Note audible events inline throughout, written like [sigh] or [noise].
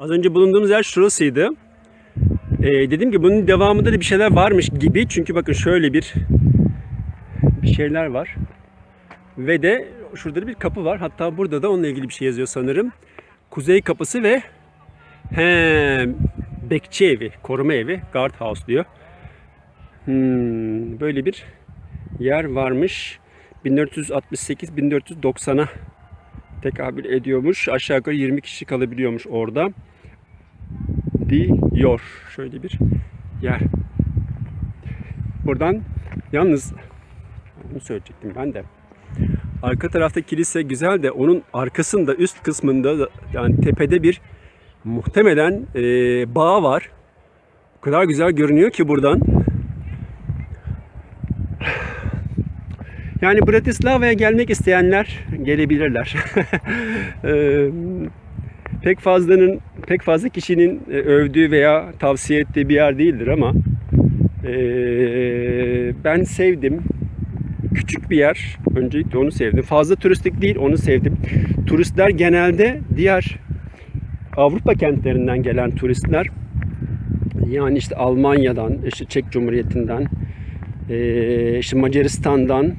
Az önce bulunduğumuz yer şurasıydı. Ee, dedim ki bunun devamında da bir şeyler varmış gibi. Çünkü bakın şöyle bir bir şeyler var. Ve de şurada da bir kapı var. Hatta burada da onunla ilgili bir şey yazıyor sanırım. Kuzey kapısı ve he, bekçi evi, koruma evi, guard house diyor. Hmm, böyle bir yer varmış. 1468-1490'a tekabül ediyormuş. Aşağı yukarı 20 kişi kalabiliyormuş orada. Diyor. Şöyle bir yer. Buradan yalnız bunu söyleyecektim ben de. Arka tarafta kilise güzel de onun arkasında üst kısmında da- yani tepede bir muhtemelen e, bağ var. O kadar güzel görünüyor ki buradan. Yani Bratislava'ya gelmek isteyenler gelebilirler. Eee, [laughs] pek fazlanın pek fazla kişinin e, övdüğü veya tavsiye ettiği bir yer değildir ama eee, ben sevdim. Küçük bir yer. Öncelikle onu sevdim. Fazla turistik değil, onu sevdim. Turistler genelde diğer Avrupa kentlerinden gelen turistler yani işte Almanya'dan, işte Çek Cumhuriyeti'nden, eee, işte Macaristan'dan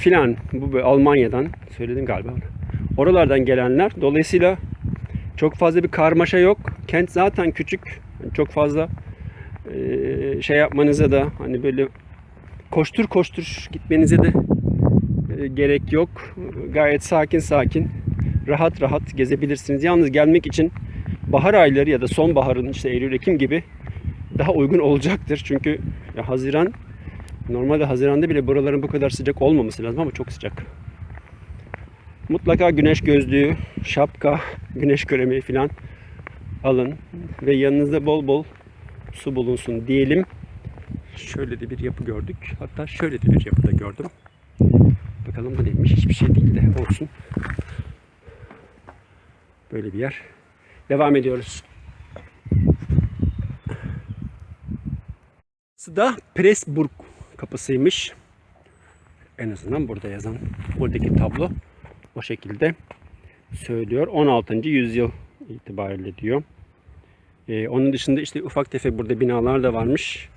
filan bu Almanya'dan söyledim galiba. Oralardan gelenler. Dolayısıyla çok fazla bir karmaşa yok. Kent zaten küçük. Çok fazla şey yapmanıza da hani böyle koştur koştur gitmenize de gerek yok. Gayet sakin sakin rahat rahat gezebilirsiniz. Yalnız gelmek için bahar ayları ya da sonbaharın işte Eylül Ekim gibi daha uygun olacaktır. Çünkü Haziran normalde Haziran'da bile buraların bu kadar sıcak olmaması lazım ama çok sıcak. Mutlaka güneş gözlüğü, şapka, [laughs] güneş kremi falan alın ve yanınızda bol bol su bulunsun diyelim. Şöyle de bir yapı gördük. Hatta şöyle de bir yapı da gördüm. Bakalım bu neymiş? Hiçbir şey değil de olsun. Böyle bir yer. Devam ediyoruz. Burası da Pressburg kapısıymış. En azından burada yazan buradaki tablo o şekilde söylüyor. 16. yüzyıl itibariyle diyor. Ee, onun dışında işte ufak tefek burada binalar da varmış.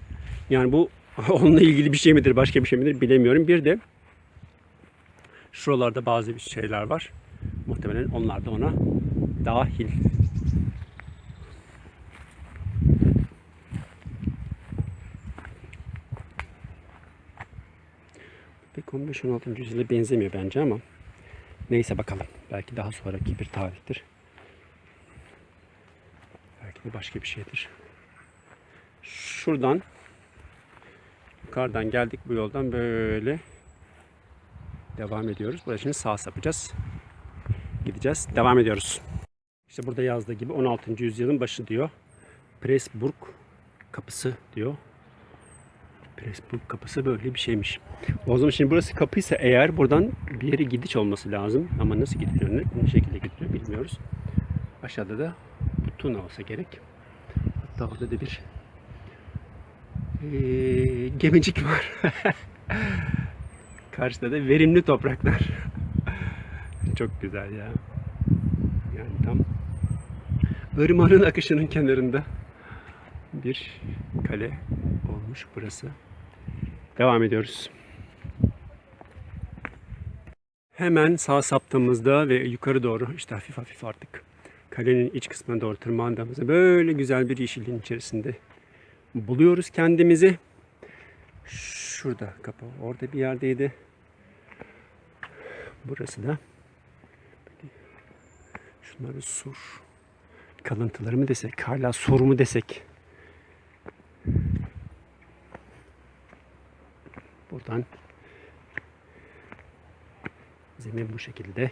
Yani bu [laughs] onunla ilgili bir şey midir, başka bir şey midir bilemiyorum. Bir de şuralarda bazı şeyler var. Muhtemelen onlar da ona dahil. Pek 15-16. yüzyıla benzemiyor bence ama neyse bakalım. Belki daha sonraki bir tarihtir. Belki de başka bir şeydir. Şuradan yukarıdan geldik bu yoldan böyle devam ediyoruz. Burada şimdi sağ sapacağız. Gideceğiz. Devam ediyoruz. İşte burada yazdığı gibi 16. yüzyılın başı diyor. Pressburg kapısı diyor. Pressburg kapısı böyle bir şeymiş. O zaman şimdi burası kapıysa eğer buradan bir yere gidiş olması lazım. Ama nasıl gidiliyor, ne, şekilde gidiliyor bilmiyoruz. Aşağıda da Tuna olsa gerek. Hatta orada da bir eee, gemicik var. [laughs] Karşıda da verimli topraklar. [laughs] Çok güzel ya. Yani tam ırmağın akışının kenarında bir kale olmuş burası. Devam ediyoruz. Hemen sağ saptığımızda ve yukarı doğru işte hafif hafif artık kalenin iç kısmına doğru tırmandığımızda böyle güzel bir yeşilliğin içerisinde buluyoruz kendimizi. Şurada kapı orada bir yerdeydi. Burası da şunları sur kalıntıları mı desek hala sur mu desek buradan zemin bu şekilde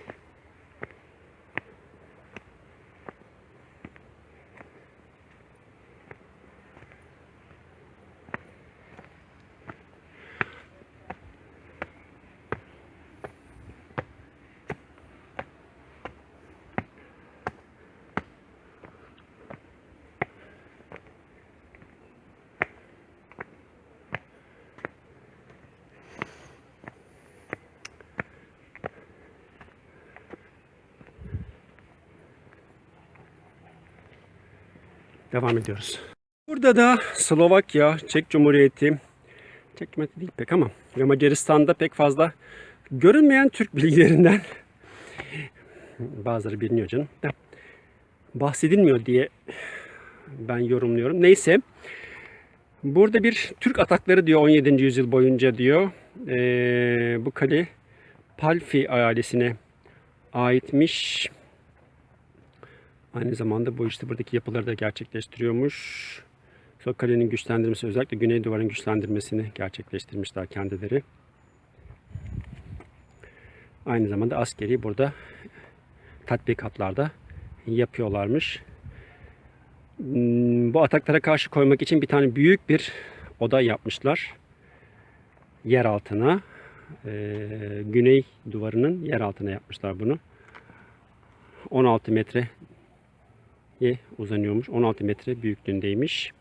Devam ediyoruz. Burada da Slovakya, Çek Cumhuriyeti, Çek Cumhuriyeti değil pek ama ve Macaristan'da pek fazla görünmeyen Türk [laughs] bilgilerinden bazıları biliniyor canım bahsedilmiyor diye ben yorumluyorum. Neyse burada bir Türk atakları diyor 17. yüzyıl boyunca diyor. Ee, bu kale Palfi ailesine aitmiş. Aynı zamanda bu işte buradaki yapıları da gerçekleştiriyormuş. Sonra kalenin güçlendirmesi özellikle güney duvarın güçlendirmesini gerçekleştirmişler kendileri. Aynı zamanda askeri burada tatbikatlarda yapıyorlarmış. Hmm, Bu ataklara karşı koymak için bir tane büyük bir oda yapmışlar. Yer altına. Güney duvarının yer altına yapmışlar bunu. 16 metre uzanıyormuş. 16 metre büyüklüğündeymiş.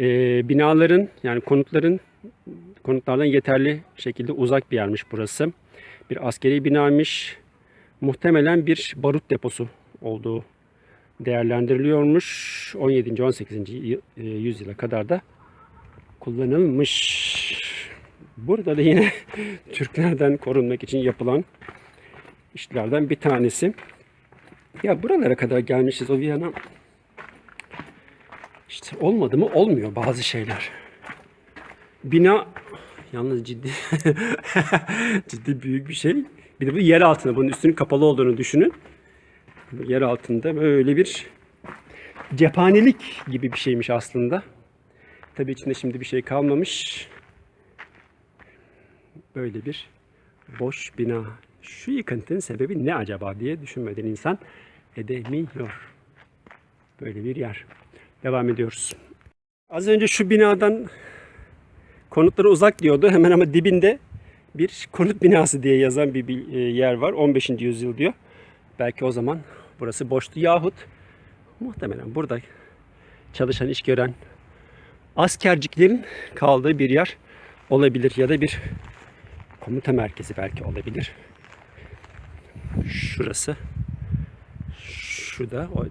Ee, binaların yani konutların konutlardan yeterli şekilde uzak bir yermiş burası. Bir askeri binaymış. Muhtemelen bir barut deposu olduğu değerlendiriliyormuş. 17. 18. y- e, yüzyıla kadar da kullanılmış. Burada da yine [laughs] Türklerden korunmak için yapılan işlerden bir tanesi. Ya buralara kadar gelmişiz o Viyana. İşte olmadı mı olmuyor bazı şeyler. Bina yalnız ciddi [laughs] ciddi büyük bir şey. Bir de bu yer altında bunun üstünün kapalı olduğunu düşünün. Yer altında böyle bir cephanelik gibi bir şeymiş aslında. Tabii içinde şimdi bir şey kalmamış. Böyle bir boş bina. Şu yıkıntının sebebi ne acaba diye düşünmeden insan edemiyor. Böyle bir yer. Devam ediyoruz. Az önce şu binadan konutlara uzak diyordu. Hemen ama dibinde bir konut binası diye yazan bir, e, yer var. 15. yüzyıl diyor. Belki o zaman burası boştu. Yahut muhtemelen burada çalışan, iş gören askerciklerin kaldığı bir yer olabilir. Ya da bir komuta merkezi belki olabilir. Şurası. Şurada o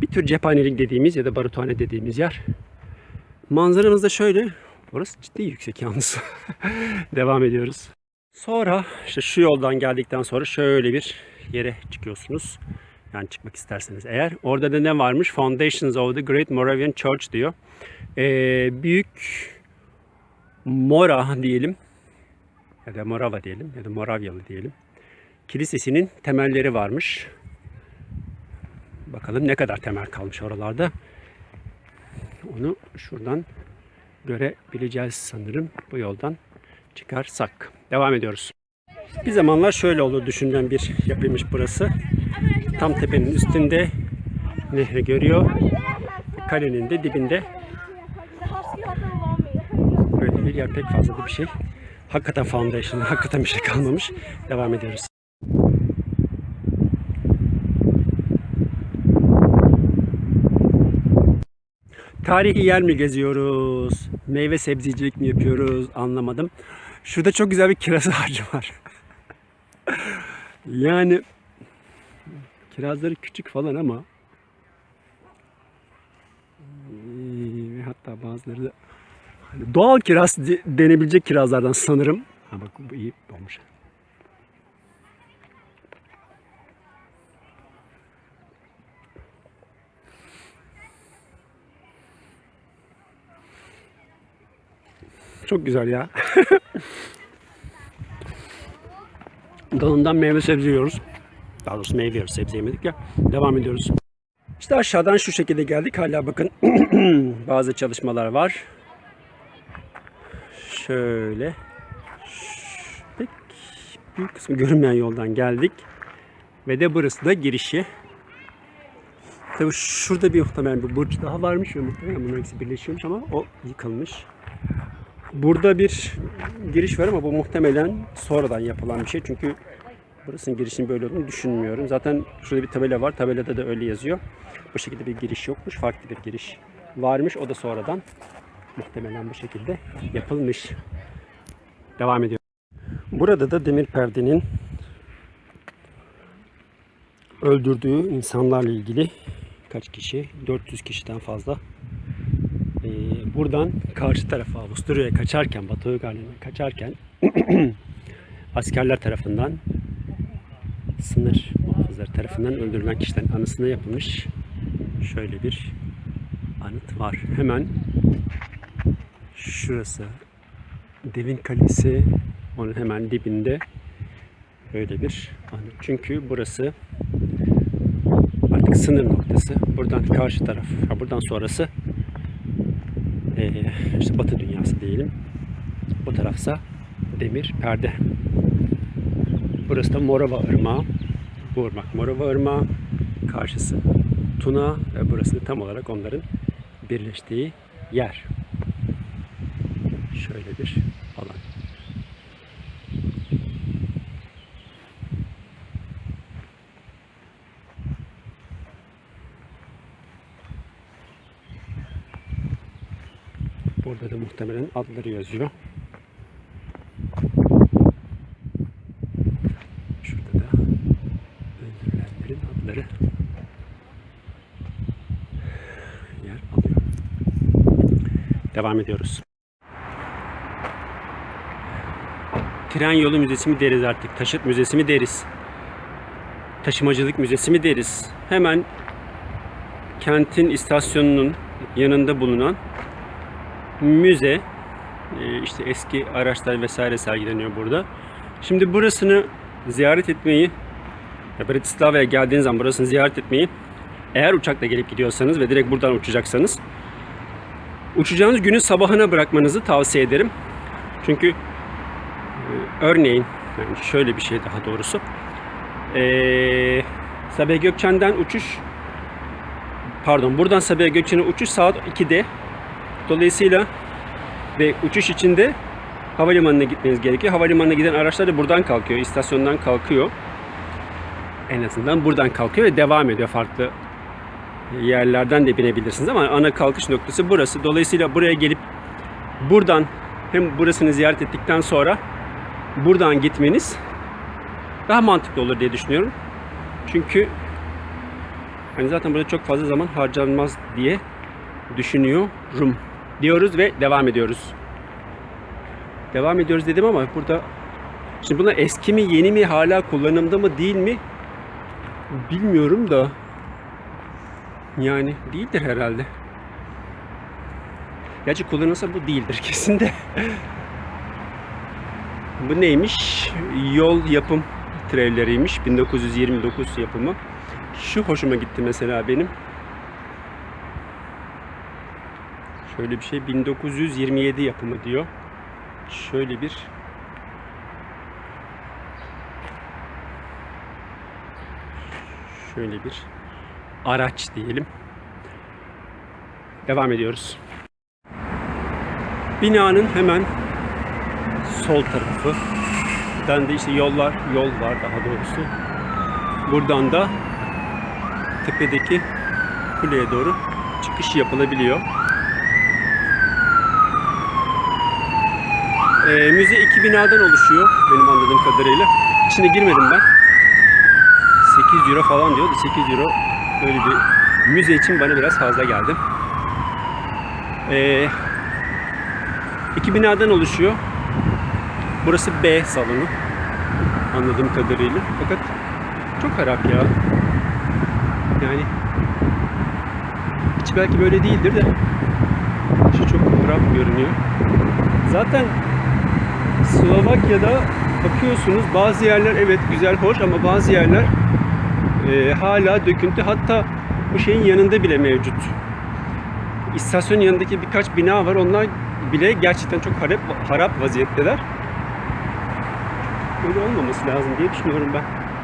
bir tür cephanelik dediğimiz ya da baruthane dediğimiz yer. Manzaramız da şöyle. Orası ciddi yüksek yalnız. [laughs] Devam ediyoruz. Sonra işte şu yoldan geldikten sonra şöyle bir yere çıkıyorsunuz. Yani çıkmak isterseniz eğer. Orada da ne varmış? Foundations of the Great Moravian Church diyor. Ee, büyük Mora diyelim. Ya da Morava diyelim. Ya da Moravyalı diyelim. Kilisesinin temelleri varmış. Bakalım ne kadar temel kalmış oralarda. Onu şuradan görebileceğiz sanırım bu yoldan çıkarsak. Devam ediyoruz. Bir zamanlar şöyle olur düşünülen bir yapıymış burası. Tam tepenin üstünde nehri görüyor. Kalenin de dibinde böyle bir yer pek fazla bir şey. Hakikaten foundation, hakikaten bir şey kalmamış. Devam ediyoruz. Tarihi yer mi geziyoruz? Meyve sebzecilik mi yapıyoruz? Anlamadım. Şurada çok güzel bir kiraz [laughs] ağacı var. yani kirazları küçük falan ama ee, hatta bazıları da hani doğal kiraz de- denebilecek kirazlardan sanırım. Ha bak bu iyi olmuş. Çok güzel ya. [laughs] Dalından meyve sebze yiyoruz. Daha doğrusu meyve yiyoruz, sebze yemedik ya. Devam ediyoruz. İşte aşağıdan şu şekilde geldik. Hala bakın [clears throat] bazı çalışmalar var. Şöyle. Pek büyük kısmı görünmeyen yoldan geldik. Ve de burası da girişi. Tabii şurada bir muhtemelen bir burç daha varmış ve muhtemelen bunların ikisi birleşiyormuş ama o yıkılmış. Burada bir giriş var ama bu muhtemelen sonradan yapılan bir şey. Çünkü burasının girişinin böyle olduğunu düşünmüyorum. Zaten şurada bir tabela var. Tabelada da öyle yazıyor. Bu şekilde bir giriş yokmuş. Farklı bir giriş varmış. O da sonradan muhtemelen bu şekilde yapılmış. Devam ediyor. Burada da demir perdenin öldürdüğü insanlarla ilgili kaç kişi? 400 kişiden fazla. Ee, buradan karşı tarafa Avusturya'ya kaçarken, Batı Uygarlığı'na kaçarken [clears throat] askerler tarafından sınır muhafızları tarafından öldürülen kişilerin anısına yapılmış şöyle bir anıt var. Hemen şurası Devin Kalesi onun hemen dibinde böyle bir anıt. Çünkü burası artık sınır noktası. Buradan karşı taraf, buradan sonrası eee, işte Batı dünyası diyelim. Bu tarafsa demir perde. Burası da Morava Irmağı. Bu ırmak Morava Irmağı. Karşısı Tuna ve burası tam olarak onların birleştiği yer. Şöyle bir alan. Da muhtemelen adları yazıyor. Şurada da öldürülenlerin adları yer alıyor. Devam ediyoruz. Tren yolu müzesi mi deriz artık? Taşıt müzesi mi deriz? Taşımacılık müzesi mi deriz? Hemen kentin istasyonunun yanında bulunan müze e, işte eski araçlar vesaire sergileniyor burada. Şimdi burasını ziyaret etmeyi ya Bratislava'ya geldiğiniz zaman burasını ziyaret etmeyi eğer uçakla gelip gidiyorsanız ve direkt buradan uçacaksanız uçacağınız günün sabahına bırakmanızı tavsiye ederim. Çünkü e, örneğin şöyle bir şey daha doğrusu e, Sabiha Gökçen'den uçuş pardon buradan Sabiha Gökçen'e uçuş saat 2'de Dolayısıyla ve uçuş içinde havalimanına gitmeniz gerekiyor. Havalimanına giden araçlar da buradan kalkıyor, istasyondan kalkıyor. En azından buradan kalkıyor ve devam ediyor farklı yerlerden de binebilirsiniz ama ana kalkış noktası burası. Dolayısıyla buraya gelip buradan hem burasını ziyaret ettikten sonra buradan gitmeniz daha mantıklı olur diye düşünüyorum. Çünkü hani zaten burada çok fazla zaman harcanmaz diye düşünüyorum diyoruz ve devam ediyoruz. Devam ediyoruz dedim ama burada şimdi bunlar eski mi yeni mi hala kullanımda mı değil mi bilmiyorum da yani değildir herhalde. Gerçi kullanılsa bu değildir [laughs] kesin de. bu neymiş? Yol yapım trevleriymiş. 1929 yapımı. Şu hoşuma gitti mesela benim. Şöyle bir şey 1927 yapımı diyor. Şöyle bir şöyle bir araç diyelim. Devam ediyoruz. Binanın hemen sol tarafı. Buradan da işte yollar, yol var daha doğrusu. Buradan da tepedeki kuleye doğru çıkış yapılabiliyor. Ee, müze iki binadan oluşuyor benim anladığım kadarıyla. İçine girmedim ben. 8 euro falan diyordu. 8 euro böyle bir müze için bana biraz fazla geldi. Ee, iki binadan oluşuyor. Burası B salonu. Anladığım kadarıyla. Fakat çok harap ya. Yani içi belki böyle değildir de şu çok harap görünüyor. Zaten Slovakya'da bakıyorsunuz bazı yerler evet güzel hoş ama bazı yerler e, hala döküntü hatta bu şeyin yanında bile mevcut. İstasyonun yanındaki birkaç bina var onlar bile gerçekten çok harap, harap vaziyetteler. Öyle olmaması lazım diye düşünüyorum ben.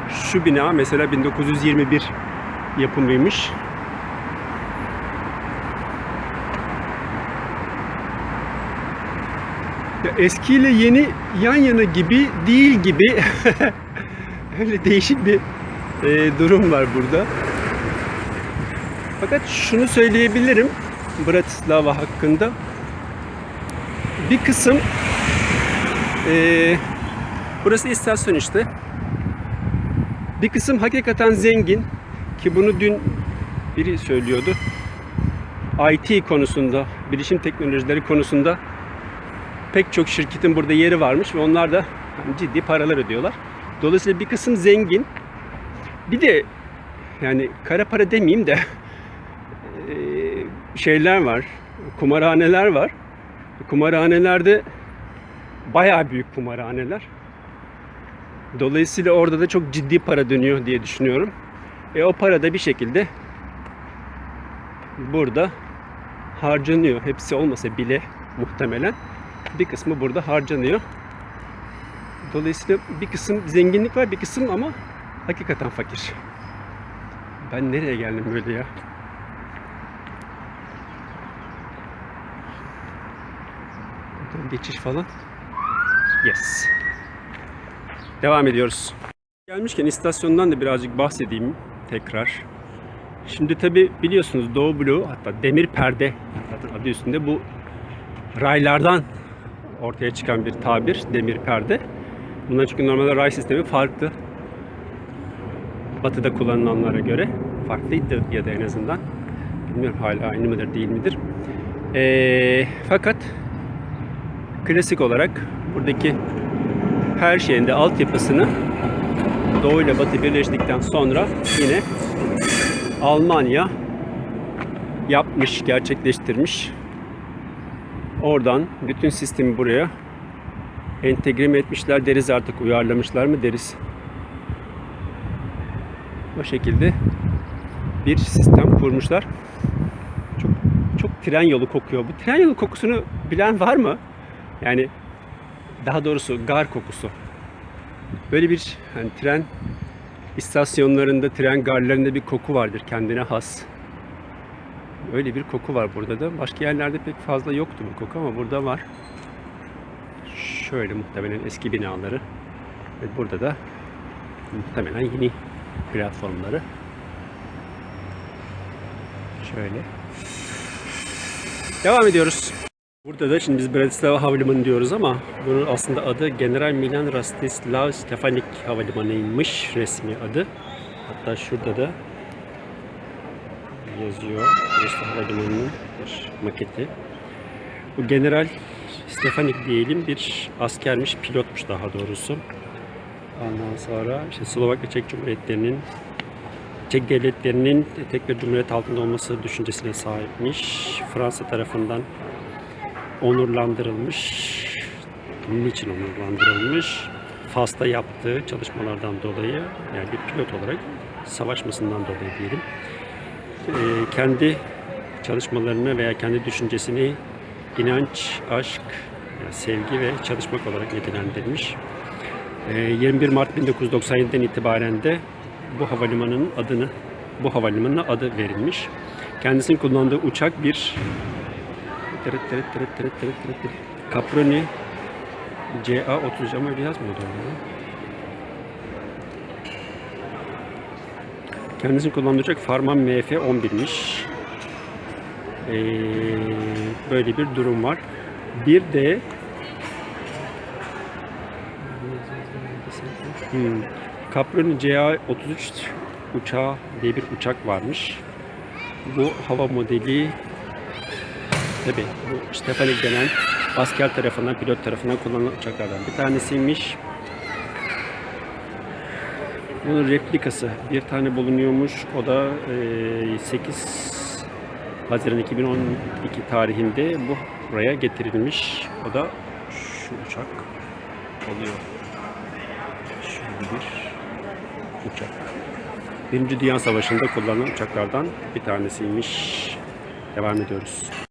Şu bina mesela 1921 yapımıymış. Eskiyle yeni yan yana gibi değil gibi [laughs] öyle değişik bir e, durum var burada. Fakat şunu söyleyebilirim Bratislava hakkında. Bir kısım e, burası istasyon işte. Bir kısım hakikaten zengin ki bunu dün biri söylüyordu. IT konusunda, bilişim teknolojileri konusunda pek çok şirketin burada yeri varmış ve onlar da ciddi paralar ödüyorlar. Dolayısıyla bir kısım zengin. Bir de yani kara para demeyeyim de eee, şeyler var, kumarhaneler var. Kumarhanelerde bayağı büyük kumarhaneler. Dolayısıyla orada da çok ciddi para dönüyor diye düşünüyorum. E o para da bir şekilde burada harcanıyor. Hepsi olmasa bile muhtemelen bir kısmı burada harcanıyor. Dolayısıyla bir kısım zenginlik var, bir kısım ama hakikaten fakir. Ben nereye geldim böyle ya? Buradan geçiş falan. Yes. Devam ediyoruz. Gelmişken istasyondan da birazcık bahsedeyim tekrar. Şimdi tabi biliyorsunuz Doğu Blue hatta demir perde adı üstünde bu raylardan ortaya çıkan bir tabir demir perde. Bundan çünkü normalde ray sistemi farklı. Batı'da kullanılanlara göre farklıydı ya da en azından. Bilmiyorum hala aynı mıdır değil midir. Ee, fakat klasik olarak buradaki her şeyin de altyapısını Doğu ile Batı birleştikten sonra yine Almanya yapmış, gerçekleştirmiş. Oradan bütün sistemi buraya entegre mi etmişler deriz artık uyarlamışlar mı deriz. O şekilde bir sistem kurmuşlar. Çok çok tren yolu kokuyor. Bu tren yolu kokusunu bilen var mı? Yani daha doğrusu gar kokusu. Böyle bir hani tren istasyonlarında, tren garlarında bir koku vardır kendine has. Öyle bir koku var burada da. Başka yerlerde pek fazla yoktu bu koku ama burada var. Şöyle muhtemelen eski binaları. Ve burada da muhtemelen yeni platformları. Şöyle. Devam ediyoruz. Burada da şimdi biz Bratislava Havalimanı diyoruz ama bunun aslında adı General Milan Rastislav Stefanik Havalimanı'ymış resmi adı. Hatta şurada da yazıyor. Burası Havalimanı'nın bir maketi. Bu General Stefanik diyelim bir askermiş, pilotmuş daha doğrusu. Ondan sonra işte Slovakya Çek Cumhuriyetlerinin Çek devletlerinin tek bir cumhuriyet altında olması düşüncesine sahipmiş. Fransa tarafından onurlandırılmış. Niçin onurlandırılmış? Fas'ta yaptığı çalışmalardan dolayı yani bir pilot olarak savaşmasından dolayı diyelim. Ee, kendi çalışmalarını veya kendi düşüncesini inanç, aşk, sevgi ve çalışmak olarak nitelendirmiş. Ee, 21 Mart 1997'den itibaren de bu havalimanının adını bu havalimanına adı verilmiş. Kendisinin kullandığı uçak bir. Caproni CA30 ama öyle yazmıyordu orada. Kendisinin kullandığı uçak Farman MF-11'miş. Ee, böyle bir durum var. Bir de hmm, Caproni CA-33 uçağı diye bir uçak varmış. Bu hava modeli tabi bu Stefanik denen asker tarafından, pilot tarafından kullanılan uçaklardan bir tanesiymiş. Bunun replikası bir tane bulunuyormuş. O da e, 8 Haziran 2012 tarihinde bu buraya getirilmiş. O da şu uçak oluyor. Şöyle bir uçak. Birinci Dünya Savaşı'nda kullanılan uçaklardan bir tanesiymiş. Devam ediyoruz.